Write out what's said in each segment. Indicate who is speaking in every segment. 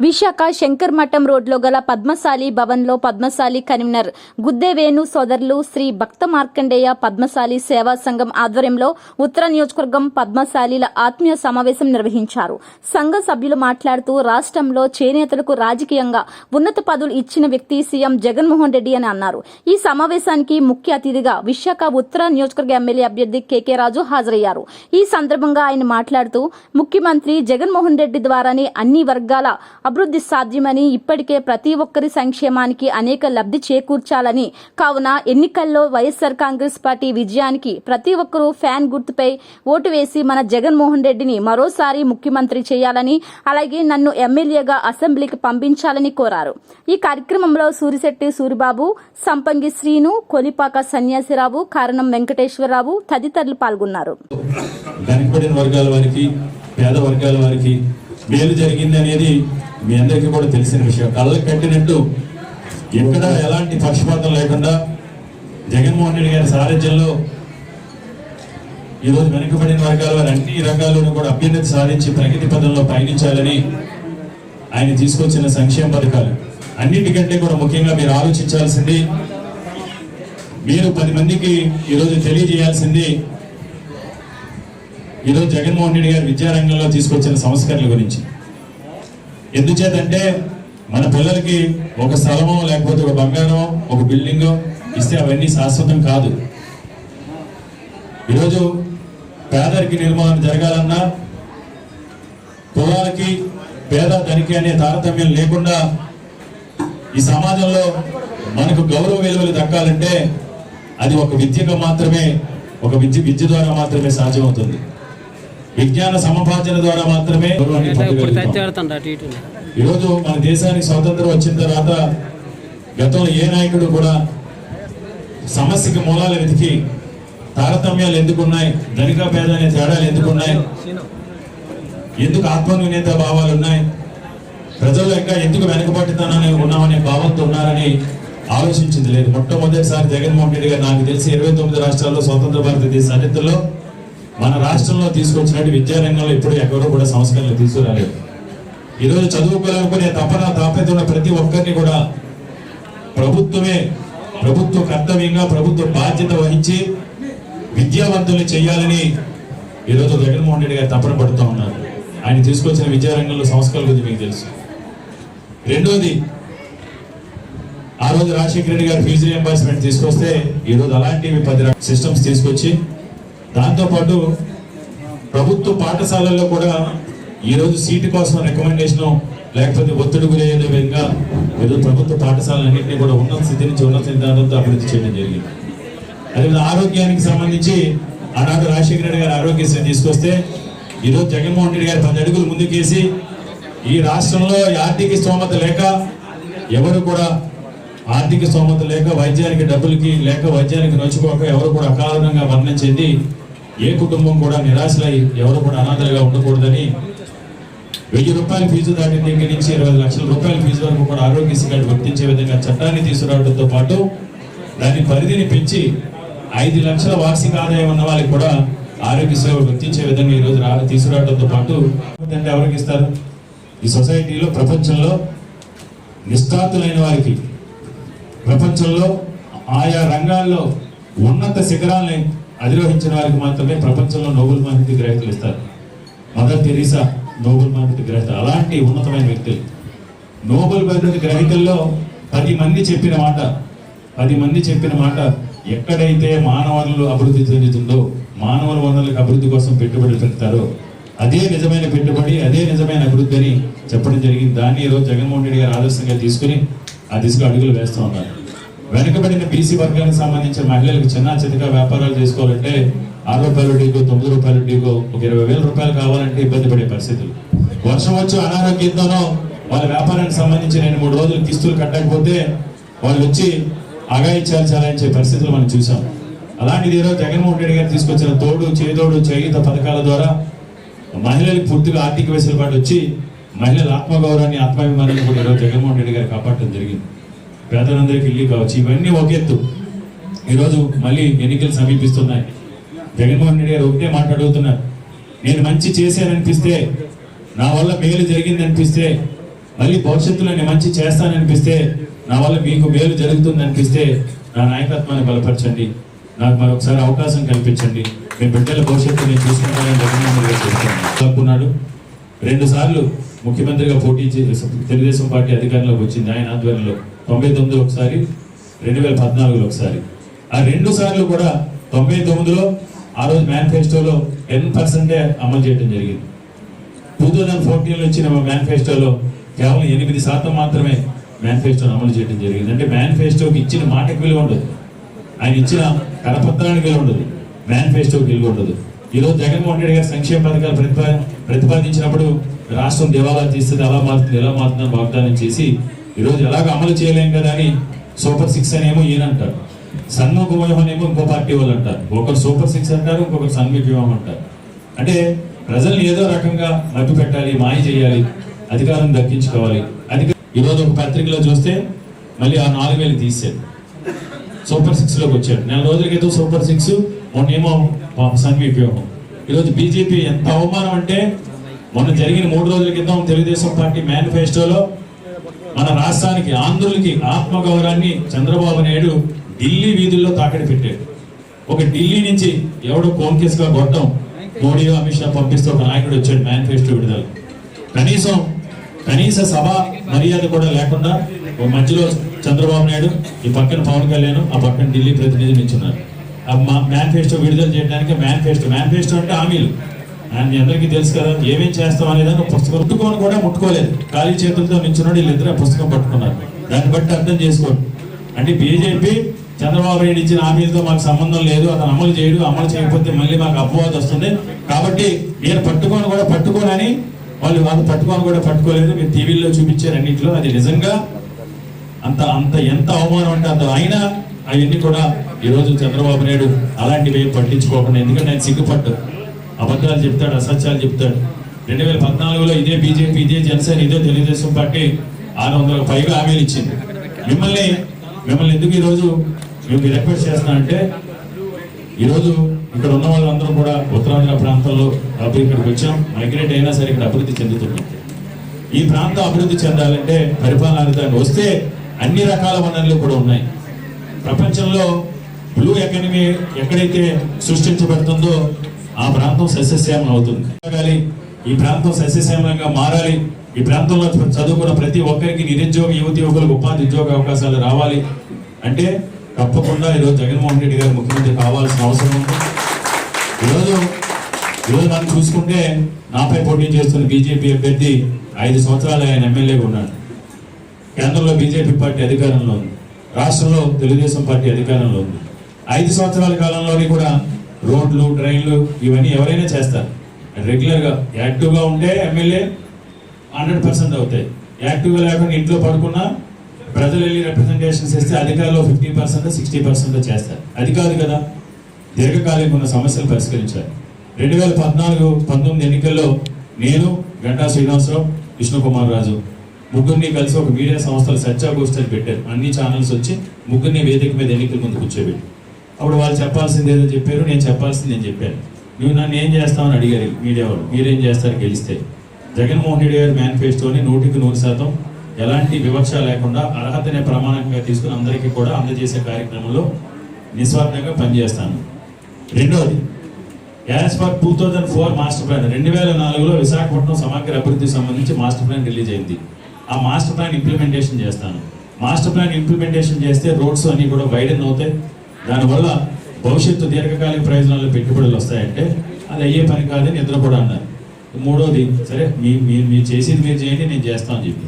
Speaker 1: విశాఖ శంకర్ మఠం రోడ్లో గల పద్మశాలి భవన్లో పద్మశాలి కన్వీనర్ గుద్దేవేణు సోదరులు శ్రీ భక్త మార్కండేయ పద్మశాలి సేవా సంఘం ఆధ్వర్యంలో ఉత్తర నియోజకవర్గం పద్మశాలిల ఆత్మీయ సమావేశం నిర్వహించారు. సంఘ సభ్యులు మాట్లాడుతూ రాష్ట్రంలో చేనేతలకు రాజకీయంగా ఉన్నత పదవులు ఇచ్చిన వ్యక్తి సీఎం జగన్మోహన్ రెడ్డి అని అన్నారు. ఈ సమావేశానికి ముఖ్య అతిథిగా విశాఖ ఉత్తర నియోజకవర్గ ఎమ్మెల్యే అభ్యర్థి కెకే రాజు హాజరయ్యారు. ఈ సందర్భంగా ఆయన మాట్లాడుతూ ముఖ్యమంత్రి జగన్మోహన్ రెడ్డి ద్వారానే అన్ని వర్గాల అభివృద్ధి సాధ్యమని ఇప్పటికే ప్రతి ఒక్కరి సంక్షేమానికి అనేక లబ్ధి చేకూర్చాలని కావున ఎన్నికల్లో వైఎస్ఆర్ కాంగ్రెస్ పార్టీ విజయానికి ప్రతి ఒక్కరూ ఫ్యాన్ గుర్తుపై ఓటు వేసి మన జగన్మోహన్ రెడ్డిని మరోసారి ముఖ్యమంత్రి చేయాలని అలాగే నన్ను ఎమ్మెల్యేగా అసెంబ్లీకి పంపించాలని కోరారు. ఈ కార్యక్రమంలో సూరిశెట్టి సూరిబాబు సంపంగి శ్రీను కొలిపాక సన్యాసిరావు కారణం వెంకటేశ్వరరావు తదితరులు పాల్గొన్నారు.
Speaker 2: వెనకబడిన వర్గాల వారికి పేద వర్గాల వారికి మేలు జరిగింది అనేది మీ అందరికీ కూడా తెలిసిన విషయం. కళ్ళకి కట్టినట్టు ఎక్కడ ఎలాంటి పక్షపాతం లేకుండా జగన్మోహన్ రెడ్డి గారి సారథ్యంలో ఈరోజు వెనుకబడిన వర్గాల వారి అన్ని రంగాల్లోనూ కూడా అభ్యున్నతి సాధించి ప్రగతి పదంలో పయనించాలని ఆయన తీసుకొచ్చిన సంక్షేమ పథకాలు. అన్నిటికంటే కూడా ముఖ్యంగా మీరు ఆలోచించాల్సింది మీరు పది మందికి ఈరోజు తెలియజేయాల్సింది ఈరోజు జగన్మోహన్ రెడ్డి గారు విద్యారంగంలో తీసుకొచ్చిన సంస్కరణల గురించి. ఎందుచేతంటే మన పిల్లలకి ఒక స్థలమో లేకపోతే ఒక బంగారం ఒక బిల్డింగో ఇస్తే అవన్నీ శాశ్వతం కాదు. ఈరోజు పేదరికి నిర్మాణం జరగాలన్నా కులాలకి పేద ధనికి అనే తారతమ్యం లేకుండా ఈ సమాజంలో మనకు గౌరవ విలువలు దక్కాలంటే అది ఒక విద్యగా మాత్రమే ఒక విద్య విద్య ద్వారా మాత్రమే సాధ్యమవుతుంది. విజ్ఞాన సమభాజన ద్వారా మాత్రమే ఈరోజు మన దేశానికి స్వాతంత్రం వచ్చిన తర్వాత గతంలో ఏ నాయకుడు కూడా సమస్యకి మూలాలు వెతికి తారతమ్యాలు ఎందుకున్నాయి ధనిక పేద అనే తేడాలు ఎందుకున్నాయి ఎందుకు ఆత్మన్యూనత భావాలు ఉన్నాయి ప్రజల్లో ఇంకా ఎందుకు వెనకబట్టుతానని ఉన్నామనే భావంతో ఉన్నారని ఆలోచించింది లేదు. మొట్టమొదటిసారి జగన్మోహన్ రెడ్డి గారు నాకు తెలిసి ఇరవై తొమ్మిది రాష్ట్రాల్లో స్వతంత్ర భారతదేశ చరిత్రలో మన రాష్ట్రంలో తీసుకొచ్చినట్టు విద్యారంగంలో ఇప్పుడు ఎక్కడో కూడా సంస్కరణలు తీసుకురాలేదు. ఈరోజు చదువుకోలేకపోయిన తపన తాపేత ప్రతి ఒక్కరిని కూడా ప్రభుత్వమే ప్రభుత్వ కర్తవ్యంగా ప్రభుత్వ బాధ్యత వహించి విద్యావంతులు చేయాలని ఈరోజు జగన్మోహన్ రెడ్డి గారు తపన పడుతూ ఉన్నారు. ఆయన తీసుకొచ్చిన విద్యారంగంలో సంస్కరణల గురించి మీకు తెలుసు. రెండోది ఆ రోజు రాజశేఖర రెడ్డి గారు ఫీజు రియంబర్స్మెంట్ తీసుకొస్తే ఈరోజు అలాంటివి పది సిస్టమ్స్ తీసుకొచ్చి దాంతోపాటు ప్రభుత్వ పాఠశాలల్లో కూడా ఈరోజు సీటు కోసం రికమెండేషన్ లేకపోతే ఒత్తిడి గురయ్యే విధంగా ఈరోజు ప్రభుత్వ పాఠశాలన్నింటినీ కూడా ఉన్నత స్థితి నుంచి ఉన్నత సిద్ధాంతంతో అభివృద్ధి చేయడం జరిగింది. అదేవిధంగా ఆరోగ్యానికి సంబంధించి ఆనాడు రాజశేఖర రెడ్డి గారు ఆరోగ్యశ్రీ తీసుకొస్తే ఈరోజు జగన్మోహన్ రెడ్డి గారు పది అడుగులు ముందుకేసి ఈ రాష్ట్రంలో ఆర్థిక స్తోమత లేక ఎవరు కూడా ఆర్థిక స్తోమత లేక వైద్యానికి డబ్బులకి లేక వైద్యానికి నొచ్చుకోక ఎవరు కూడా అకారణంగా మరణం చెంది ఏ కుటుంబం కూడా నిరాశలై ఎవరు కూడా అనాథలుగా ఉండకూడదని వెయ్యి రూపాయల ఫీజు దాటి దగ్గర నుంచి ఇరవై లక్షల రూపాయల ఫీజు వరకు కూడా ఆరోగ్యశ్రీ కార్డు వర్తించే విధంగా చట్టాన్ని తీసుకురావడంతో పాటు దాని పరిధిని పెంచి ఐదు లక్షల వార్షిక ఆదాయం ఉన్న వాళ్ళకి కూడా ఆరోగ్య సేవ వర్తించే విధంగా ఈ రోజు రా- తీసుకురావడంతో పాటు అంటే ఎవరికి ఇస్తారు? ఈ సొసైటీలో ప్రపంచంలో నిష్ఠాతులైన వారికి. ప్రపంచంలో ఆయా రంగాల్లో ఉన్నత శిఖరాలని అధిరోహించిన వారికి మాత్రమే ప్రపంచంలో నోబెల్ బహుమతి గ్రహీతలు ఇస్తారు. మదర్ తెరీసా నోబెల్ బహుమతి గ్రహీత. అలాంటి ఉన్నతమైన వ్యక్తులు నోబెల్ బహుమతి గ్రహీతల్లో పది మంది చెప్పిన మాట పది మంది చెప్పిన మాట ఎక్కడైతే మానవాళులు అభివృద్ధి చెందుతుందో మానవ వనరులకు అభివృద్ధి కోసం పెట్టుబడులు పెడతారో అదే నిజమైన పెట్టుబడి అదే నిజమైన అభివృద్ధి అని చెప్పడం జరిగింది. దాన్ని ఈరోజు జగన్మోహన్ రెడ్డి గారు ఆదర్శంగా తీసుకుని ఆ దిశగా అడుగులు వేస్తూ ఉన్నారు. వెనుకబడిన బీసీ వర్గానికి సంబంధించిన మహిళలకు చిన్న చిన్నగా వ్యాపారాలు చేసుకోవాలంటే ఆరు రూపాయలు డీగో తొమ్మిది రూపాయలు డీగో ఒక ఇరవై వేల రూపాయలు కావాలంటే ఇబ్బంది పడే పరిస్థితులు. వర్షం వచ్చి అనారోగ్యంతోనో వాళ్ళ వ్యాపారానికి సంబంధించి రెండు మూడు రోజులు కిస్తులు కట్టకపోతే వాళ్ళు వచ్చి అగాయిత్యాలు చాలాయించే పరిస్థితులు మనం చూసాం అలాంటిది ఈరోజు జగన్మోహన్ రెడ్డి గారు తీసుకొచ్చిన తోడు చేదోడు చేయుత పథకాల ద్వారా మహిళలకు పూర్తిగా ఆర్థిక వెసులుబాటు వచ్చి మహిళల ఆత్మగౌరవాన్ని ఆత్మాభిమానాన్ని కూడా ఈరోజు జగన్మోహన్ రెడ్డి గారు కాపాడటం జరిగింది. పేదలందరికీ ఇల్లు కావచ్చు. ఇవన్నీ ఒక ఎత్తు. ఈరోజు మళ్ళీ ఎన్నికలు సమీపిస్తున్నాయి. జగన్మోహన్ రెడ్డి గారు ఒకటే మాట్లాడుతున్నారు నేను మంచి చేశాననిపిస్తే నా వల్ల మేలు జరిగిందనిపిస్తే మళ్ళీ భవిష్యత్తులో నేను మంచి చేస్తాననిపిస్తే నా వల్ల మీకు మేలు జరుగుతుందనిపిస్తే నా నాయకత్వాన్ని బలపరచండి. నాకు మరొకసారి అవకాశం కల్పించండి. మీ బిడ్డల భవిష్యత్తు నేను చూసుకుంటానని జగన్మోహన్ రెడ్డి చెప్తున్నాను రెండుసార్లు ముఖ్యమంత్రిగా పోటీ చేసి తెలుగుదేశం పార్టీ అధికారంలోకి వచ్చింది ఆయన ఆధ్వర్యంలో. తొంభై తొమ్మిదిలో ఒకసారి రెండు వేల పద్నాలుగులో ఒకసారి. ఆ రెండు సార్లు కూడా తొంభై తొమ్మిదిలో ఆ రోజు మేనిఫెస్టోలో టెన్ పర్సెంటే అమలు చేయడం జరిగింది. టూ థౌజండ్ ఫోర్టీన్లో వచ్చిన మేనిఫెస్టోలో కేవలం ఎనిమిది శాతం మాత్రమే మేనిఫెస్టోను అమలు చేయడం జరిగింది. అంటే మేనిఫెస్టోకి ఇచ్చిన మాటకి విలువ ఉండదు. ఆయన ఇచ్చిన కరపత్రానికి విలువ ఉండదు. మేనిఫెస్టోకి విలువ ఉండదు. ఈరోజు జగన్మోహన్ రెడ్డి గారు సంక్షేమ పథకాలు ప్రతిపా ప్రతిపాదించినప్పుడు రాష్ట్రం దివాలా తీస్తుంది అలా మారుతుంది ఎలా మారుతుందని వాగ్దానం చేసి ఈరోజు ఎలాగో అమలు చేయలేం కదా అని సూపర్ సిక్స్ అనేమో ఈయనంటారు. సన్ముఖ వ్యూహం ఏమో ఇంకో పార్టీ వాళ్ళు అంటారు ఒకరు సూపర్ సిక్స్ అంటారు ఇంకొకరు సన్ముఖ వ్యూహం అంటారు. అంటే ప్రజల్ని ఏదో రకంగా మట్టు పెట్టాలి మాయ చేయాలి అధికారం దక్కించుకోవాలి. అధిక ఈరోజు ఒక పత్రికలో చూస్తే మళ్ళీ ఆ నాలుగు వేలు తీసాడు సూపర్ సిక్స్లోకి వచ్చాడు. నెల రోజుల క్రితం సూపర్ సిక్స్ మొన్నేమో సంఘీ వ్యూహం ఈరోజు బీజేపీ ఎంత అవమానం అంటే మొన్న జరిగిన మూడు రోజుల క్రితం తెలుగుదేశం పార్టీ మేనిఫెస్టోలో మన రాష్ట్రానికి ఆంధ్రులకి ఆత్మగౌరవాన్ని చంద్రబాబు నాయుడు ఢిల్లీ వీధుల్లో తాకడి పెట్టాడు. ఒక ఢిల్లీ నుంచి ఎవడో ఫోన్గా గొట్టం మోడీ అమిత్ షా పంపిస్తూ ఒక నాయకుడు వచ్చాడు మేనిఫెస్టో విడుదల. కనీసం కనీస సభ మర్యాద కూడా లేకుండా ఓ మధ్యలో చంద్రబాబు నాయుడు ఈ పక్కన పవన్ కళ్యాణ్ ఆ పక్కన ఢిల్లీ ప్రతినిధి నిల్చున్నారు. ఆ మేనిఫెస్టో విడుదల చేయడానికి మేనిఫెస్టో. మేనిఫెస్టో అంటే హామీలు. అండ్ మీ అందరికీ తెలుసు కదా ఏమేం చేస్తాం అనేదాన్ని ఒక పుస్తకం ముట్టుకొని కూడా ముట్టుకోలేదు. ఖాళీ చేతులతో నిల్చున్నాడు వీళ్ళిద్దరు ఆ పుస్తకం పట్టుకున్నారు. దాన్ని బట్టి అర్థం చేసుకోండి అంటే బీజేపీ చంద్రబాబు నాయుడు ఇచ్చిన హామీలతో మాకు సంబంధం లేదు అతను అమలు చేయడు అమలు చేయకపోతే మళ్ళీ మాకు అపవాదం వస్తుంది. కాబట్టి మీరు పట్టుకొని కూడా పట్టుకోనని వాళ్ళు వాళ్ళు పట్టుకొని కూడా పట్టుకోలేదు. మీరు టీవీలో చూపించారు అన్నింటిలో. అది నిజంగా అంత అంత ఎంత అవమానం అంటే అంత అయినా అవన్నీ కూడా ఈరోజు చంద్రబాబు నాయుడు అలాంటివి పట్టించుకోకుండా ఎందుకంటే ఆయన సిగ్గుపడ్డారు. అబద్ధాలు చెప్తాడు అసత్యాలు చెప్తాడు. రెండు వేల పద్నాలుగులో ఇదే బీజేపీ ఇదే జనసేన ఇదే తెలుగుదేశం పార్టీ ఆరు వందలకు పైగా హామీలు ఇచ్చింది. మిమ్మల్ని మిమ్మల్ని ఎందుకు ఈరోజు మేము రిక్వెస్ట్ చేస్తున్నానంటే ఈరోజు ఇక్కడ ఉన్న వాళ్ళందరూ కూడా ఉత్తరాంధ్ర ప్రాంతంలో అభివృద్ధి ఇక్కడికి వచ్చాం. మైగ్రేట్ అయినా సరే ఇక్కడ అభివృద్ధి చెందుతున్నాం ఈ ప్రాంతం అభివృద్ధి చెందాలంటే పరిపాలన అధికారులు వస్తే అన్ని రకాల వనరులు కూడా ఉన్నాయి. ప్రపంచంలో బ్లూ ఎకానమీ ఎక్కడైతే సృష్టించబడుతుందో ఆ ప్రాంతం సస్యశ్యామలం అవుతుంది. ఈ ప్రాంతం సస్యశ్యామలంగా మారాలి. ఈ ప్రాంతంలో చదువుకున్న ప్రతి ఒక్కరికి నిరుద్యోగ యువతి యువకులకు ఉపాధి ఉద్యోగ అవకాశాలు రావాలి. అంటే తప్పకుండా ఈరోజు జగన్మోహన్ రెడ్డి గారు ముఖ్యమంత్రి కావాల్సిన అవసరం ఉంది. ఈరోజు ఈరోజు మనం చూసుకుంటే నాపై పోటీ చేస్తున్న బీజేపీ అభ్యర్థి ఐదు సంవత్సరాలు ఆయన ఎమ్మెల్యేగా ఉన్నాడు. కేంద్రంలో బీజేపీ పార్టీ అధికారంలో ఉంది. రాష్ట్రంలో తెలుగుదేశం పార్టీ అధికారంలో ఉంది. ఐదు సంవత్సరాల కాలంలోని కూడా రోడ్లు ట్రైన్లు ఇవన్నీ ఎవరైనా చేస్తారు. రెగ్యులర్గా యాక్టివ్గా ఉంటే ఎమ్మెల్యే హండ్రెడ్ పర్సెంట్ అవుతాయి. యాక్టివ్గా లేకుండా ఇంట్లో పడుకున్నా ప్రజలు వెళ్ళి రిప్రజెంటేషన్స్ ఇస్తే అధికారులు ఫిఫ్టీ పర్సెంట్ సిక్స్టీ పర్సెంట్ చేస్తారు. అది కాదు కదా దీర్ఘకాలిక ఉన్న సమస్యలు పరిష్కరించారు. రెండు వేల పద్నాలుగు పంతొమ్మిది ఎన్నికల్లో నేను గంటా శ్రీనివాసరావు విష్ణుకుమార్ రాజు ముగ్గురిని కలిసి ఒక మీడియా సంస్థలు సత్యాగోష్ఠి అని పెట్టారు. అన్ని ఛానల్స్ వచ్చి ముగ్గురిని వేదిక మీద ఎన్నికల ముందు కూర్చోబెట్టి అప్పుడు వాళ్ళు చెప్పాల్సింది ఏదో చెప్పారు నేను చెప్పాల్సింది నేను చెప్పాను. నువ్వు నన్ను ఏం చేస్తావని అడిగారు మీడియా వాళ్ళు మీరేం చేస్తారు గెలిస్తే? జగన్మోహన్ రెడ్డి గారి మేనిఫెస్టోని నూటికి నూరు శాతం ఎలాంటి వివక్ష లేకుండా అర్హతనే ప్రమాణంగా తీసుకుని అందరికీ కూడా అందజేసే కార్యక్రమంలో నిస్వార్థంగా పనిచేస్తాను. రెండవది as for two thousand four master plan. రెండు వేల నాలుగులో విశాఖపట్నం సమగ్ర అభివృద్ధికి సంబంధించి మాస్టర్ ప్లాన్ రిలీజ్ అయింది. ఆ మాస్టర్ ప్లాన్ ఇంప్లిమెంటేషన్ చేస్తాను. మాస్టర్ ప్లాన్ ఇంప్లిమెంటేషన్ చేస్తే రోడ్స్ అన్నీ కూడా వైడన్ అవుతాయి. దానివల్ల భవిష్యత్తు దీర్ఘకాలిక ప్రయోజనాలు పెట్టుబడులు వస్తాయంటే అది అయ్యే పని కాదని నిద్ర కూడా అన్నారు. మూడోది సరే మీ మీరు మీరు చేసేది మీరు చేయండి నేను చేస్తాను అని చెప్పి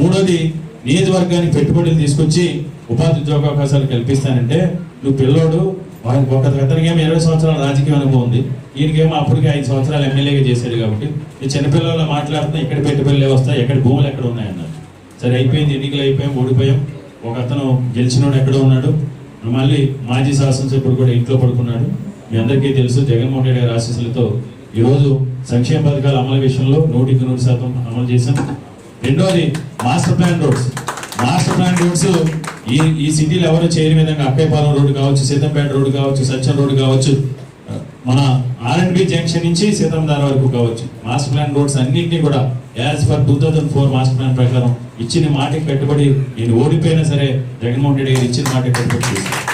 Speaker 2: మూడోది నియోజకవర్గానికి పెట్టుబడులు తీసుకొచ్చి ఉపాధి ఉద్యోగ అవకాశాలు కల్పిస్తానంటే నువ్వు పిల్లోడు ఒక అతనికేమో ఇరవై సంవత్సరాల రాజకీయ అనుభవం ఉంది. ఈయనకేమో అప్పటికి ఐదు సంవత్సరాలు ఎమ్మెల్యేగా చేశారు కాబట్టి ఈ చిన్నపిల్లలు మాట్లాడుతున్నా ఎక్కడ పెట్టుబడులు వస్తాయి ఎక్కడ భూములు ఎక్కడ ఉన్నాయన్నారు. సరే అయిపోయింది ఎన్నికలు అయిపోయాం ఓడిపోయాం. ఒక అతను గెలిచినోడు ఎక్కడో ఉన్నాడు. మళ్ళీ మాజీ శాసనసభ్యుడు కూడా ఇంట్లో పడుకున్నాడు. మీ అందరికీ తెలుసు జగన్మోహన్ రెడ్డి గారి ఆశీస్సులతో ఈరోజు సంక్షేమ పథకాల అమలు విషయంలో నూటికి నూరు శాతం అమలు చేశాం. రెండోది master plan roads. Master plan roads ఈ ఈ సిటీలో ఎవరు చేయని విధంగా అక్కయ్యపాలెం రోడ్డు కావచ్చు సీతంపేట రోడ్డు కావచ్చు సత్యం రోడ్డు కావచ్చు మన ఆర్ఎన్బి జంక్షన్ నుంచి సీతందార వరకు కావచ్చు. మాస్టర్ ప్లాన్ రోడ్స్ అన్నింటినీ కూడా as for two thousand four master plan ప్రకారం ఇచ్చిన మాటకి కట్టుబడి నేను ఓడిపోయినా సరే జగన్మోహన్ రెడ్డి గారు ఇచ్చిన మాటకి కట్టుబడి చేశారు.